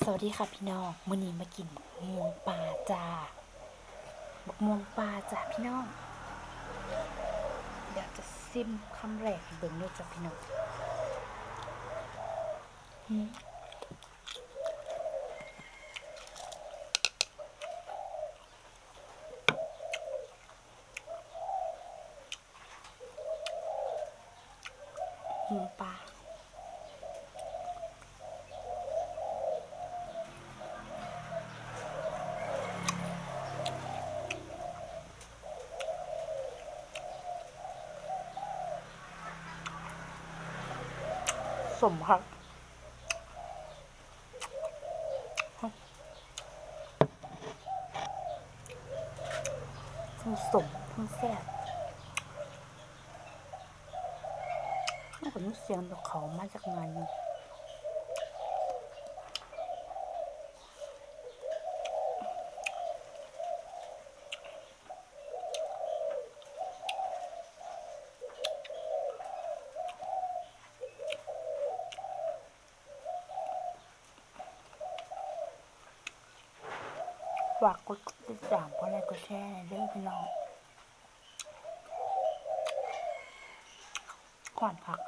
สวัสดีค่ะพี่น้องมื้อนี้มากินม่วงปลาจ้าบกม่วงปลาจ้าพี่น้องเดี๋ยวจะซิมคำแรกเบิ่งด้วยจ้ะพี่น้องหมม่วงปลา สมครับทั้งสมทั้งแซ่บน่าจะมีเสียงดอกเขามาจากงานนี้ากกดติดตามกดไลค์กดแชร์หน่อยเด้อพี่น้องขวานผัก